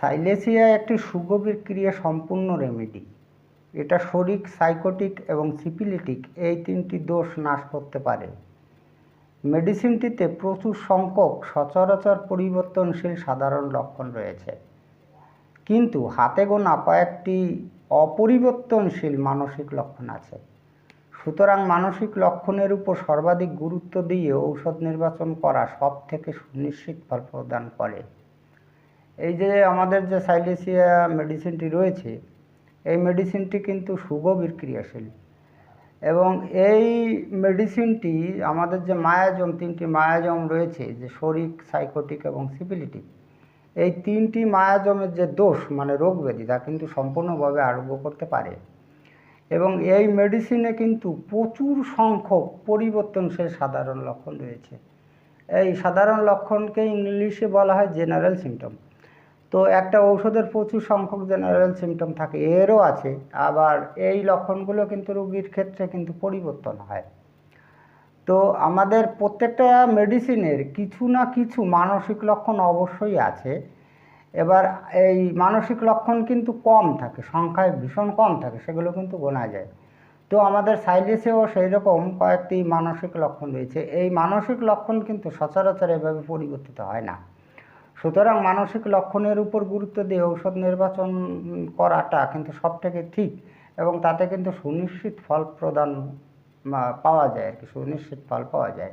সাইলেসিয়া একটি সুগভীর ক্রিয়া সম্পূর্ণ রেমেডি এটা শরিক সাইকোটিক এবং সিপিলিটিক এই তিনটি দোষ নাশ করতে পারে। মেডিসিনটিতে প্রচুর সংখ্যক সচরাচর পরিবর্তনশীল সাধারণ লক্ষণ রয়েছে। কিন্তু হাতে গোনা কয়েকটি অপরিবর্তনশীল মানসিক লক্ষণ আছে। সুতরাং মানসিক লক্ষণের উপর সর্বাধিক গুরুত্ব দিয়ে ঔষধ নির্বাচন করা সব থেকে সুনিশ্চিত ফল প্রদান করে। এই যে আমাদের যে সাইলেসিয়া মেডিসিনটি রয়েছে, এই মেডিসিনটি কিন্তু সুগভীর বিক্রিয়াশীল। এবং এই মেডিসিনটি, আমাদের যে মায়াজম, তিনটি মায়াজম রয়েছে, যে শরিক, সাইকোটিক এবং সিপিলিটিক এই তিনটি মায়াজমের যে দোষ মানে রোগ ব্যাধি, তা কিন্তু সম্পূর্ণভাবে আরোগ্য করতে পারে। এবং এই মেডিসিনে কিন্তু প্রচুর সংখ্যক পরিবর্তনশীল সাধারণ লক্ষণ রয়েছে। এই সাধারণ লক্ষণকে ইংলিশে বলা হয় জেনারেল সিমটম। তো একটা ঔষধের প্রচুর সংখ্যক জেনারেল সিমটম থাকে, এরও আছে। আবার এই লক্ষণগুলো কিন্তু রোগীর ক্ষেত্রে কিন্তু পরিবর্তন হয়। তো আমাদের প্রত্যেকটা মেডিসিনের কিছু না কিছু মানসিক লক্ষণ অবশ্যই আছে। এবার এই মানসিক লক্ষণ কিন্তু কম থাকে, সংখ্যায় ভীষণ কম থাকে, সেগুলো কিন্তু গোনা যায়। তো আমাদের সাইলেসেও সেই রকম কয়েকটি মানসিক লক্ষণ রয়েছে। এই মানসিক লক্ষণ কিন্তু সচরাচর এভাবে পরিবর্তিত হয় না। সুতরাং মানসিক লক্ষণের উপর গুরুত্ব দিয়ে ঔষধ নির্বাচন করাটা কিন্তু সব থেকে ঠিক এবং তাতে কিন্তু সুনিশ্চিত ফল প্রদান পাওয়া যায়, আর কি, সুনিশ্চিত ফল পাওয়া যায়।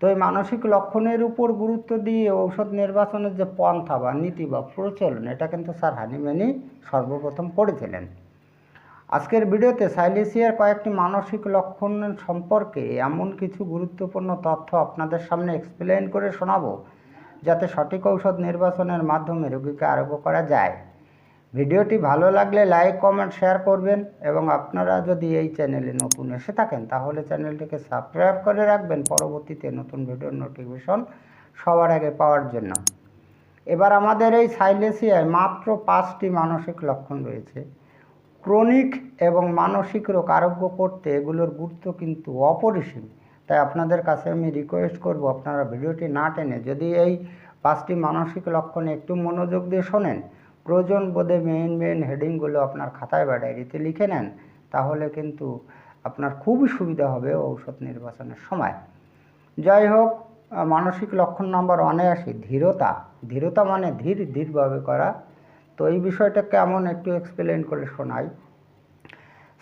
তো এই মানসিক লক্ষণের উপর গুরুত্ব দিয়ে ঔষধ নির্বাচনের যে পন্থা বা নীতি বা প্রচলন, এটা কিন্তু স্যার হানিম্যানই সর্বপ্রথম করেছিলেন। আজকের ভিডিওতে সাইলেসিয়ার কয়েকটি মানসিক লক্ষণ সম্পর্কে এমন কিছু গুরুত্বপূর্ণ তথ্য আপনাদের সামনে এক্সপ্লেন করে শোনাবো। যাতে সঠিক ঔষধ নির্বাচনের মাধ্যমে রোগীকে আরোগ্য করা যায়। ভিডিওটি ভালো লাগলে লাইক, কমেন্ট, শেয়ার করবেন এবং আপনারা যদি এই চ্যানেলে নতুন এসে থাকেন, তাহলে চ্যানেলটিকে সাবস্ক্রাইব করে রাখবেন পরবর্তীতে নতুন ভিডিওর নোটিফিকেশন সবার আগে পাওয়ার জন্য। এবার আমাদের এই সাইলেসিয়ায় মাত্র পাঁচটি মানসিক লক্ষণ রয়েছে। ক্রনিক এবং মানসিক রোগ আরোগ্য করতে এগুলোর গুরুত্ব কিন্তু অপরিসীম। তাই আপনাদের কাছে আমি রিকোয়েস্ট করব আপনারা ভিডিওটি না টেনে যদি এই পাঁচটি মানসিক লক্ষণে একটু মনোযোগ দিয়ে শোনেন, প্রয়োজন বোধে মেইন মেইন হেডিংগুলো আপনার খাতায় বা ডায়েরিতে লিখে নেন, তাহলে কিন্তু আপনার খুবই সুবিধা হবে ঔষধ নির্বাচনের সময়। যাই হোক মানসিক লক্ষণ নাম্বার ওয়ানে আসি, ধীরতা। ধীরতা মানে ধীর, ধীরভাবে করা। তো এই বিষয়টা কেমন একটু এক্সপ্লেন করে শোনাই।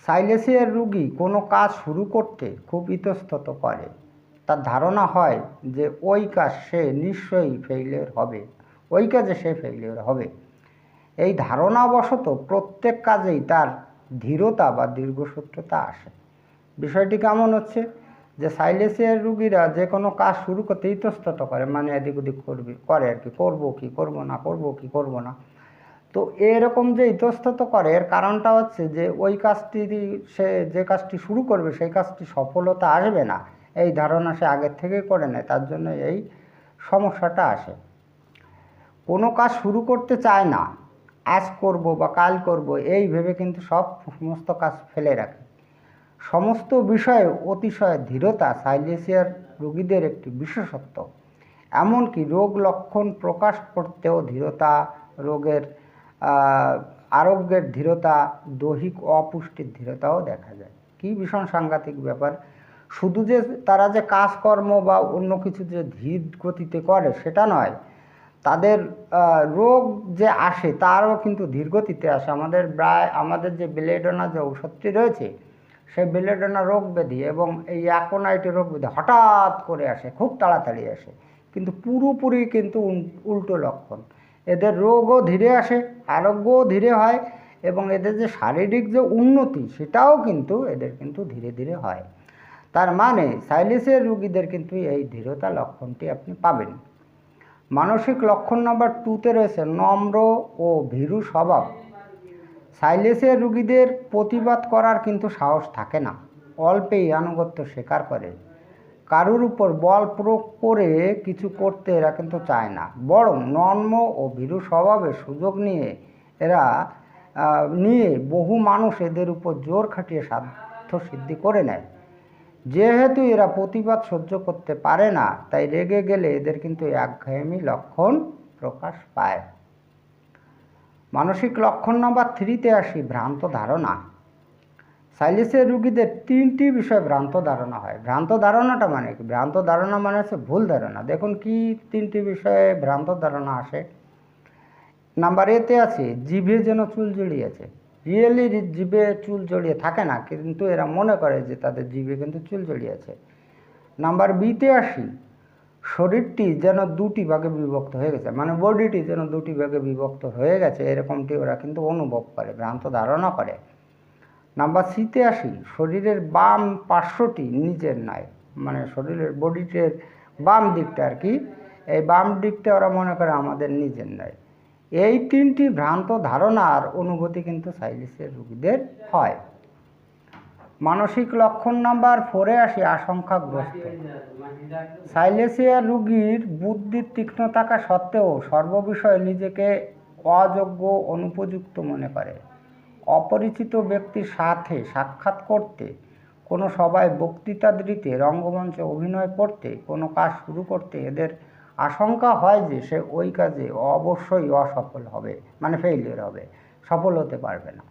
সাইলেসিয়ার রুগী কোনো কাজ শুরু করতে খুব ইতস্তত করে। তার ধারণা হয় যে ওই কাজ সে নিশ্চয়ই ফেইলিওর হবে। ওই কাজে সে ফেইলিওর হবে। এই ধারণাবশত প্রত্যেক কাজেই তার ধীরতা বা দীর্ঘসূত্রতা আসে। বিষয়টি কেমন হচ্ছে? যে সাইলেসিয়ার রুগীরা যে কোনো কাজ শুরু করতে ইতস্তত করে মানে এদিক ওদিক করবে, করে আর কি, করব কি, করব না, করব কি, করব না। তো এরকম যে ইতস্তত করে, এর কারণটা হচ্ছে যে ওই কাজটি সে যে কাজটি শুরু করবে, সেই কাজটি সফলতা আসবে না। এই ধারণা সে আগের থেকেই করে নেয়, তার জন্য এই সমস্যাটা আসে। কোনো কাজ শুরু করতে চায় না, আজ করব বা কাল করব, এই ভেবে কিন্তু সব সমস্ত কাজ ফেলে রাখে। সমস্ত বিষয়ে অতিশয় ধীরতা সাইলেসিয়ার রোগীদের একটি বিশেষত্ব। এমনকি রোগ লক্ষণ প্রকাশ করতেও ধীরতা রোগের আরোগ্যের ধীরতা, দৈহিক অপুষ্টির ধীরতাও দেখা যায়। কি ভীষণ সাংঘাতিক ব্যাপার। শুধু যে তারা যে কাজকর্ম বা অন্য কিছু যে ধীর গতিতে করে, সেটা নয়। তাদের রোগ যে আসে, তারও কিন্তু ধীরগতিতে আসে। আমাদের প্রায় আমাদের যে বেলেডোনা যে ঔষধটি রয়েছে সেই বেলেডোনা রোগ ব্যাধি এবং এই অ্যাকোনাইটের রোগ ব্যাধি হঠাৎ করে আসে, খুব তাড়াতাড়ি আসে। কিন্তু পুরোপুরি কিন্তু উল- উল্টো লক্ষণ। এদের রোগও ধীরে আসে, আরোগ্যও ধীরে হয় এবং এদের যে শারীরিক যে উন্নতি সেটাও কিন্তু এদের কিন্তু ধীরে ধীরে হয়। তার মানে সাইলিসের রুগীদের কিন্তু এই ধীরতা লক্ষণটি আপনি পাবেন। মানসিক লক্ষণ নাম্বার টুতে রয়েছে নম্র ও ভীরু স্বভাব। সাইলেসের রুগীদের প্রতিবাদ করার কিন্তু সাহস থাকে না, অল্পেই আনুগত্য স্বীকার করে। কারুর উপর বল প্রয়োগ করে কিছু করতে এরা কিন্তু চায় না। বরং নর্ম ও ভীরু স্বভাবের সুযোগ নিয়ে এরা নিয়ে বহু মানুষ এদের উপর জোর খাটিয়ে সাধ্য সিদ্ধি করে নেয়। যেহেতু এরা প্রতিবাদ সহ্য করতে পারে না, তাই রেগে গেলে এদের কিন্তু একঘেয়েমি লক্ষণ প্রকাশ পায়। মানসিক লক্ষণ নাম্বার থ্রিতে আসি ভ্রান্ত ধারণা। সাইলেসের রুগীদের তিনটি বিষয়ে ভ্রান্ত ধারণা হয়। ভ্রান্ত ধারণাটা মানে কি? ভ্রান্ত ধারণা মানে হচ্ছে ভুল ধারণা। দেখুন কি তিনটি বিষয়ে ভ্রান্ত ধারণা আসে। নাম্বার এতে আছে, জিভে যেন চুল জড়িয়েছে রিয়েলি জিভে চুল জড়িয়ে থাকে না, কিন্তু এরা মনে করে যে তাদের জিভে কিন্তু চুল জড়িয়েছে নাম্বার বিতে আসি, শরীরটি যেন দুটি ভাগে বিভক্ত হয়ে গেছে মানে বডিটি যেন দুটি ভাগে বিভক্ত হয়ে গেছে, এরকমটি ওরা কিন্তু অনুভব করে, ভ্রান্ত ধারণা করে। নাম্বার সিতে আসি, শরীরের বাম পার্শ্বটি নিজের নয় মানে শরীরের বডিটের বাম দিকটা আর কি, এই বাম দিকটা ওরা মনে করে আমাদের নিজের নয় এই তিনটি ভ্রান্ত ধারণা আর অনুভূতি কিন্তু সাইলিসের রুগীদের হয়। মানসিক লক্ষণ নাম্বার ফোরে আসি, আশঙ্কাগ্রস্ত। সাইলেসিয়া রুগীর বুদ্ধির তীক্ষ্ণ থাকা সত্ত্বেও সর্ববিষয়ে নিজেকে অযোগ্য, অনুপযুক্ত মনে করে। অপরিচিত ব্যক্তির সাথে সাক্ষাৎ করতে, কোনো সভায় বক্তৃতা দিতে, রঙ্গমঞ্চে অভিনয় করতে, কোনো কাজ শুরু করতে এদের আশঙ্কা হয় যে সে ওই কাজে অবশ্যই অসফল হবে মানে ফেইলিয়ার হবে, সফল হতে পারবে না।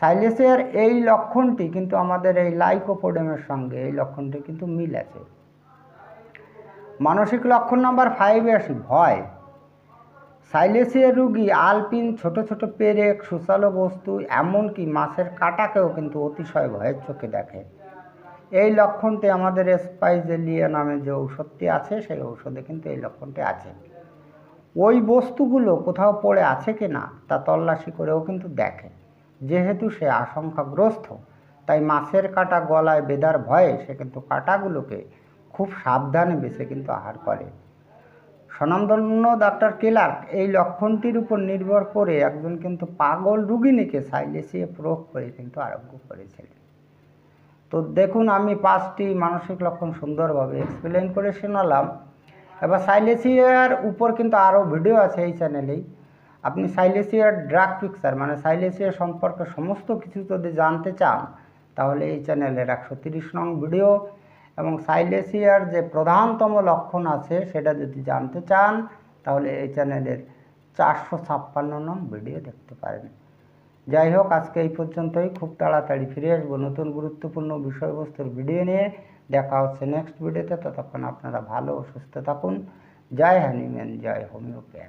সাইলেসিয়ার এই লক্ষণটি কিন্তু আমাদের এই লাইকোপোডেমের সঙ্গে এই লক্ষণটি কিন্তু মিল আছে। মানসিক লক্ষণ নাম্বার ফাইভে আসি, ভয়। সাইলেসিয়া রুগী আলপিন ছোট ছোট পেরেক সুচালো বস্তু, এমনকি মাছের কাঁটাকেও কিন্তু অতিশয় ভয়ের চোখে দেখে। এই লক্ষণটি আমাদের স্পাইজেলিয়া নামে যে ঔষধটি আছে, সেই ঔষধে কিন্তু এই লক্ষণটি আছে। ওই বস্তুগুলো কোথাও পড়ে আছে কি না তা তল্লাশি করেও কিন্তু দেখে। যেহেতু সে আশঙ্কাগ্রস্ত, তাই মাছের কাঁটা গলায় বেদার ভয়ে সে কিন্তু কাঁটাগুলোকে খুব সাবধানে বেছে কিন্তু আহার করে। স্বনামধন্য ডাক্তার কেলার্ক এই লক্ষণটির উপর নির্ভর করে একজন কিন্তু পাগল রুগিনীকে সাইলেসিয়ে প্রয়োগ করে কিন্তু আরোগ্য করেছিলেন তো দেখুন, আমি পাঁচটি মানসিক লক্ষণ সুন্দরভাবে এক্সপ্লেন করে শোনালাম। এবার সাইলেসিয়ার উপর কিন্তু আরও ভিডিও আছে এই চ্যানেলেই আপনি সাইলেসিয়ার ড্রাগ পিকচার মানে সাইলেসিয়া সম্পর্কে সমস্ত কিছু যদি জানতে চান, তাহলে এই চ্যানেলের একশো তিরিশ নং ভিডিও এবং সাইলেসিয়ার যে প্রধানতম লক্ষণ আছে, সেটা যদি জানতে চান, তাহলে এই চ্যানেলের চারশো ছাপ্পান্ন নং ভিডিও দেখতে পারেন। যাই হোক, আজকে এই পর্যন্তই। খুব তাড়াতাড়ি ফিরে আসব নতুন গুরুত্বপূর্ণ বিষয়বস্তুর ভিডিও নিয়ে। দেখা হচ্ছে নেক্সট ভিডিওতে। ততক্ষণ আপনারা ভালো ও সুস্থ থাকুন। জয় হ্যানিম্যান জয় হোমিওপ্যাথ।